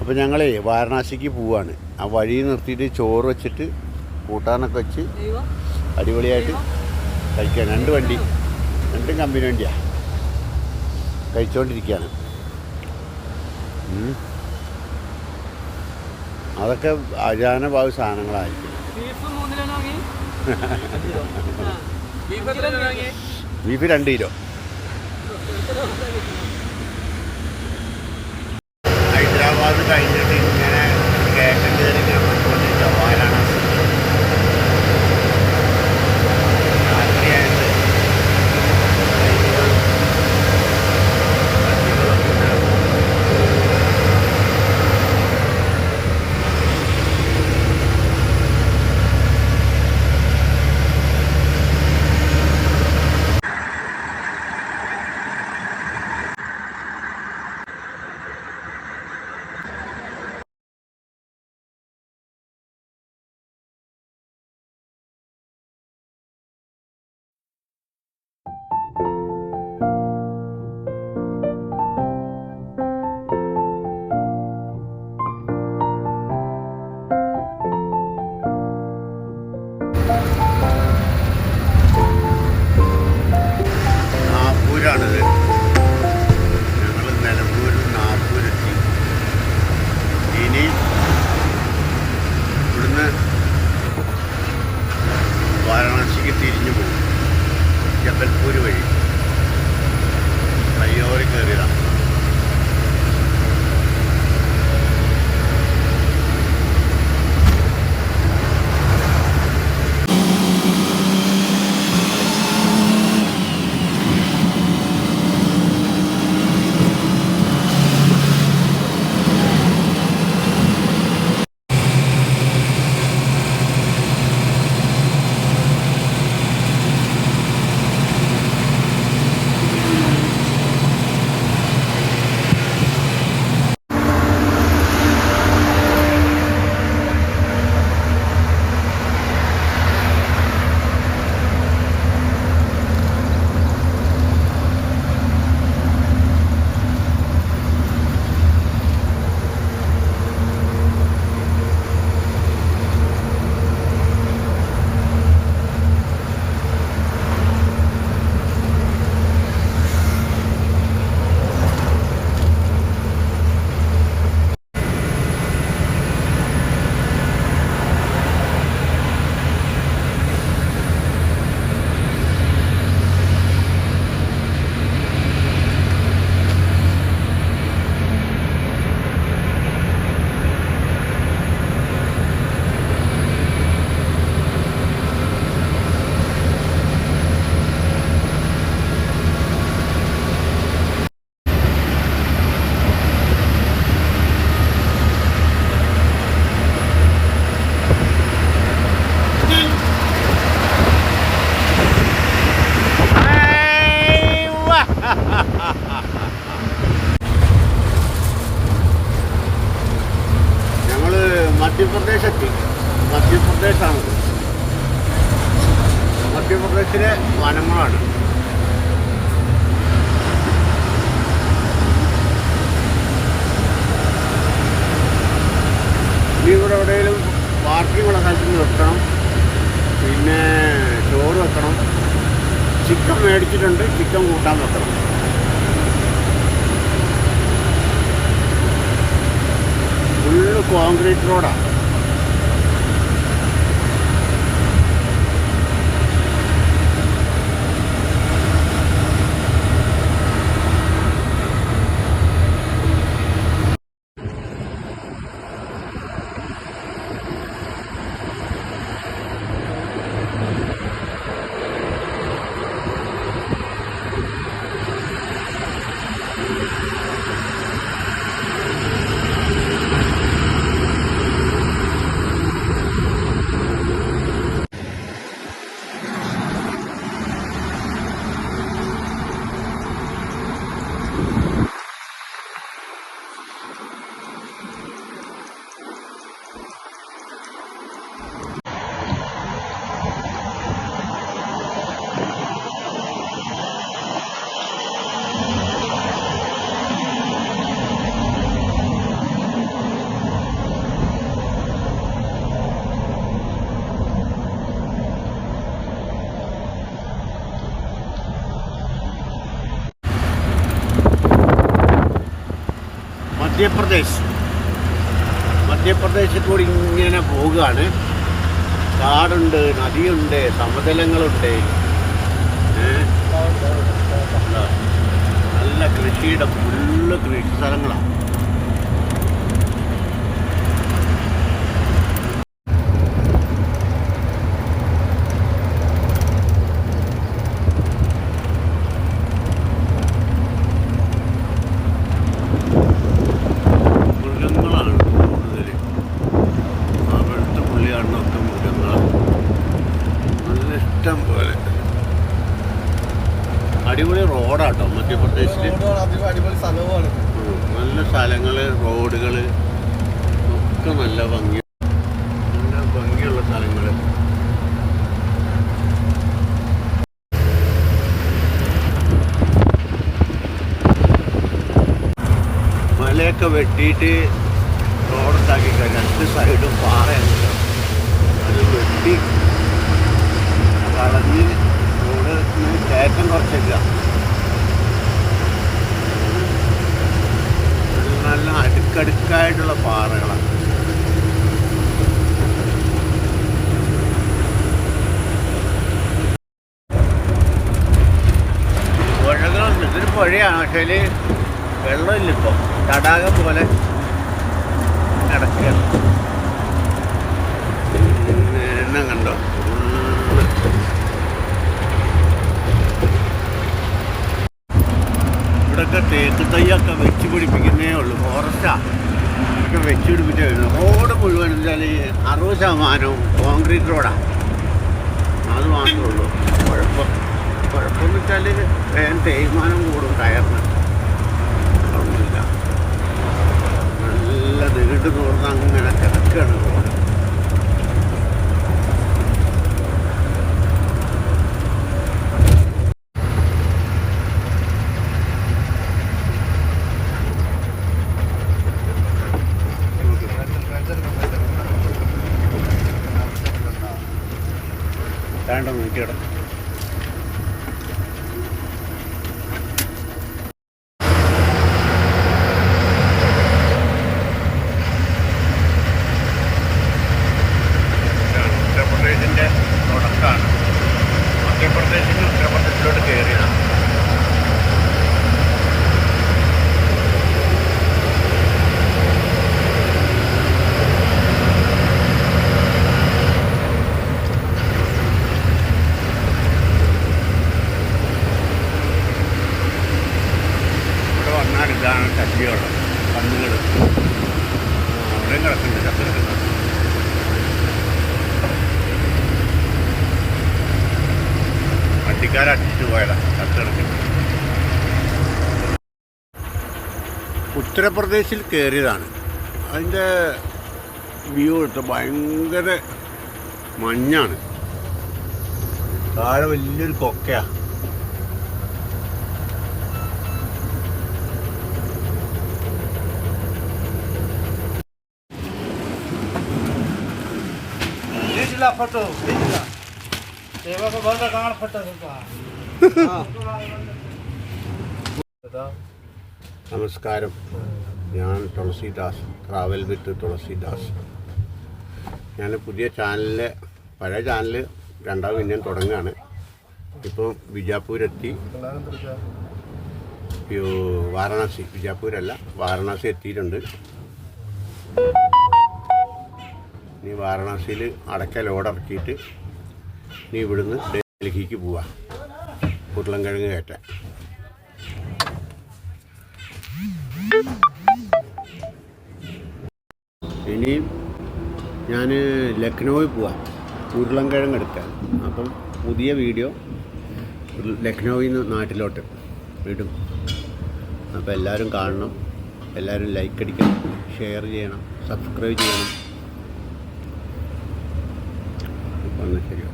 അപ്പോൾ ഞങ്ങളേ വാരണാസിക്ക് പോവാണ്. ആ വഴി നിർത്തിയിട്ട് ചോറ് വെച്ചിട്ട് കൂട്ടാനൊക്കെ വെച്ച് അടിപൊളിയായിട്ട് കഴിക്കാൻ. രണ്ട് വണ്ടി. രണ്ടും കമ്പനി വണ്ടിയാണ് കഴിച്ചുകൊണ്ടിരിക്കുകയാണ്. അതൊക്കെ അജാനഭാവ സാധനങ്ങളായിരിക്കും. ബീഫ് രണ്ട് കിലോ. bij മധ്യപ്രദേശിലെ വനങ്ങളാണ്. ഇനി ഇവിടെ എവിടെയെങ്കിലും പാർക്കിംഗ് ഉള്ള സ്ഥലത്ത് വെക്കണം. പിന്നെ ചോറ് വെക്കണം. ചിക്കൻ മേടിച്ചിട്ടുണ്ട്. ചിക്കൻ കൂട്ടാൻ വെക്കണം. ഫുള്ള് കോൺക്രീറ്റ് റോഡാണ് മധ്യപ്രദേശ്. മധ്യപ്രദേശിൽ കൂടി ഇങ്ങനെ പോവുകയാണ്. കാടുണ്ട് നദിയുണ്ട് സമതലങ്ങളുണ്ട്? നല്ല കൃഷിയുടെ ഫുള്ള് കൃഷി സ്ഥലങ്ങളാണ് പോലെ. അടിപൊളി റോഡാട്ടോ മധ്യപ്രദേശിൽ നല്ല സ്ഥലങ്ങൾ റോഡുകൾ ഒക്കെ നല്ല ഭംഗി നല്ല ഭംഗിയുള്ള സ്ഥലങ്ങൾ മലയൊക്കെ വെട്ടിയിട്ട് റോഡുണ്ടാക്കി രണ്ട് സൈഡും പാറയാണ്. അത് വെട്ടി കളഞ്ഞ് റോഡ് കയറ്റം കുറച്ചില്ല. നല്ല അടുക്കടുക്കായിട്ടുള്ള പാറകളാണ്. പുഴകളുണ്ട് ഇതൊരു പുഴയാണ്. പക്ഷേ വെള്ളമില്ല ഇപ്പോൾ തടാകം പോലെ കിടക്കുകയാണ് പിന്നെ എണ്ണം കണ്ടോ ഫുള്ള് ഇവിടെയൊക്കെ തേക്ക് തൈയൊക്കെ വെച്ച് പിടിപ്പിക്കുന്നേ ഉള്ളൂ. ഫോറസ്റ്റാണ് ഒക്കെ വെച്ച് പിടിപ്പിച്ചേ വരുന്നത് റോഡ് മുഴുവൻ വെച്ചാൽ അറുപത് ശതമാനവും കോൺക്രീറ്റ് റോഡാണ് അത് മാത്രമേ ഉള്ളൂ. കുഴപ്പം കുഴപ്പമെന്ന് വെച്ചാൽ വേഗം തേയ്മാനം കൂടും ടയറിന്. ഒന്നുമില്ല നല്ല നീണ്ടു നൂർന്ന് അങ്ങനെ കിടക്കുകയാണ് റോഡ്. വേണ്ട വണ്ടിക്കാരെ അടിച്ചിട്ട് പോയതാണ് കത്തിടക്ക് ഉത്തർപ്രദേശിൽ കയറിയതാണ്. അതിന്റെ വ്യൂ ഇട്ട് ഭയങ്കര മഞ്ഞാണ്. താഴെ വലിയൊരു കൊക്കയാണ് La. നമസ്കാരം. ഞാൻ തുളസിദാസ് ട്രാവൽ വിത്ത് തുളസിദാസ്. ഞാൻ പുതിയ ചാനലിൽ പഴയ ചാനൽ രണ്ടാം ഇന്ത്യൻ തുടങ്ങുകയാണ്. ഇപ്പോൾ ബിജാപൂരെത്തി വാരണാസി. ബിജാപൂരല്ല വാരണാസി എത്തിയിട്ടുണ്ട്. ഇനി വാരണാസിയിൽ ലോഡ് ഇറക്കിയിട്ട് ഇറക്കിയിട്ട് നീ ഇവിടുന്ന് ഡൽഹിക്ക് പോവാ. ഉരുളൻകിഴങ്ങ് കയറ്റാൻ. ഇനിയും ഞാൻ ലക്നൗവിൽ പോവാം. ഉരുളൻകിഴങ്ങ് എടുക്കാൻ. അപ്പം പുതിയ വീഡിയോ ലക്നൗവിൽ നിന്ന് നാട്ടിലോട്ട് വിടും. അപ്പോൾ എല്ലാവരും കാണണം. എല്ലാവരും ലൈക്ക് അടിക്കണം. ഷെയർ ചെയ്യണം. സബ്സ്ക്രൈബ് ചെയ്യണം. ശരി